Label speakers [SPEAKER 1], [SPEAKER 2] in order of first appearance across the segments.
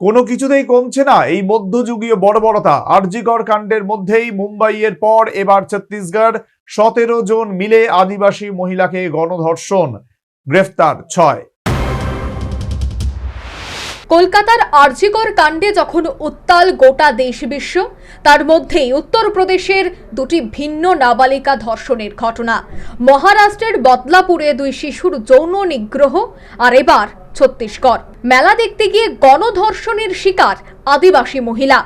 [SPEAKER 1] কোনো কিছুতেই কমছে না। এই মধ্যযুগীয় বর্বরতা আরজিকর কাণ্ডের মধ্যেই মুম্বাইয়ের পর এবার ছত্তিশগড়। সতেরো জন মিলে আদিবাসী মহিলাকে গণধর্ষণ, গ্রেফতার, ছয়।
[SPEAKER 2] কলকাতার আরজিকর কাণ্ডে যখন উত্তাল গোটা দেশ বিশ্ব তার মধ্যেই উত্তরপ্রদেশের দুটি ভিন্ন নাবালিকা ধর্ষণের ঘটনা। মহারাষ্ট্রের বদলাপুরে দুই শিশুর যৌন নিগ্রহ, আর এবার ছত্তিশগড়। মেলা দেখতে গিয়ে গণধর্ষণের শিকার আদিবাসী মহিলা।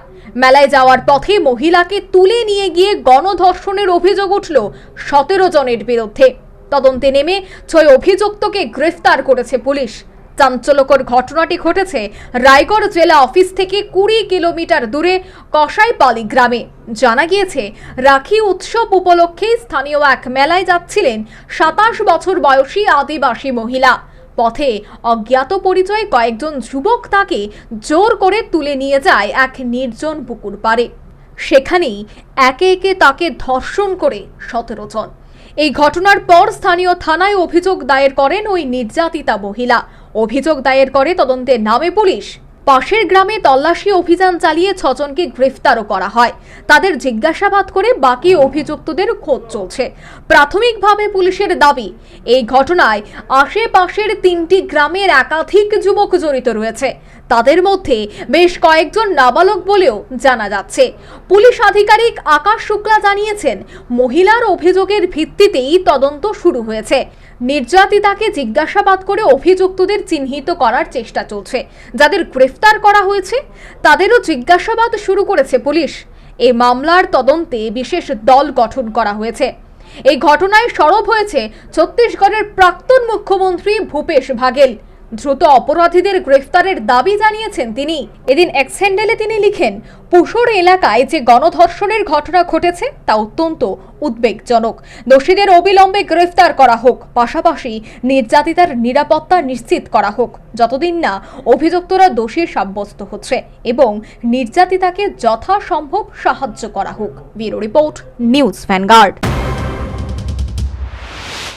[SPEAKER 2] মেলায় যাওয়ার পথে মহিলাকে তুলে নিয়ে গিয়ে গণধর্ষণের অভিযোগ উঠল সতেরো জনের বিরুদ্ধে। তদন্তে নেমে ছয় অভিযুক্তকে গ্রেফতার করেছে পুলিশ। চাঞ্চল্যকর ঘটনাটি ঘটেছে রায়গড় জেলা অফিস থেকে কুড়ি কিলোমিটার দূরে কসাইপালি গ্রামে। জানা গিয়েছে, রাখি উৎসব উপলক্ষে স্থানীয় এক মেলায় যাচ্ছিলেন সাতাশ বছর বয়সী আদিবাসী মহিলা। পথে অজ্ঞাত পরিচয়ে কয়েকজন যুবক তাকে জোর করে তুলে নিয়ে যায় এক নির্জন পুকুর পাড়ে। সেখানেই একে একে তাকে ধর্ষণ করে সতেরো জন। এই ঘটনার পর স্থানীয় থানায় অভিযোগ দায়ের করেন ওই নির্যাতিতা মহিলা। অভিযোগ দায়ের করে তদন্তে নামে পুলিশ পাশের গ্রামে তল্লাশি অভিযান চালিয়ে ছজনকে গ্রেফতারও করা হয়। তাদের জিজ্ঞাসাবাদ করে বাকি অভিযুক্তদের খোঁজ চলছে। প্রাথমিকভাবে পুলিশের দাবি, এই ঘটনায় আশেপাশের তিনটি গ্রামের একাধিক যুবক জড়িত রয়েছে। তাদের মধ্যে বেশ কয়েকজন নাবালক বলেও জানা যাচ্ছে। পুলিশ আধিকারিক আকাশ শুক্লা জানিয়েছেন, মহিলার অভিযোগের ভিত্তিতেই তদন্ত শুরু হয়েছে। নির্যাতিতাকে জিজ্ঞাসাবাদ করে অভিযুক্তদের চিহ্নিত করার চেষ্টা চলছে। যাদের গ্রেফতার করা হয়েছে, তাদেরও জিজ্ঞাসাবাদ শুরু করেছে পুলিশ। এই মামলার তদন্তে বিশেষ দল গঠন করা হয়েছে। এই ঘটনায় সরব হয়েছে ছত্তিশগড়ের প্রাক্তন মুখ্যমন্ত্রী ভূপেশ ভাগেল দ্রুত অপরাধীদের গ্রেফতারের দাবি জানিয়েছেন তিনি। এদিন এক্স হ্যান্ডেলে তিনি লিখেন, পুষর এলাকায় যে গণধর্ষণের ঘটনা ঘটেছে তা অত্যন্ত উদ্বেগজনক। দোষীদের অবিলম্বে গ্রেফতার করা হোক, পাশাপাশি নির্যাতিতার নিরাপত্তা নিশ্চিত করা হোক। যতদিন না অভিযুক্তরা দোষী সাব্যস্ত হচ্ছে এবং নির্যাতিতাকে যথাসম্ভব সাহায্য করা হোক। Bureau report, news vanguard.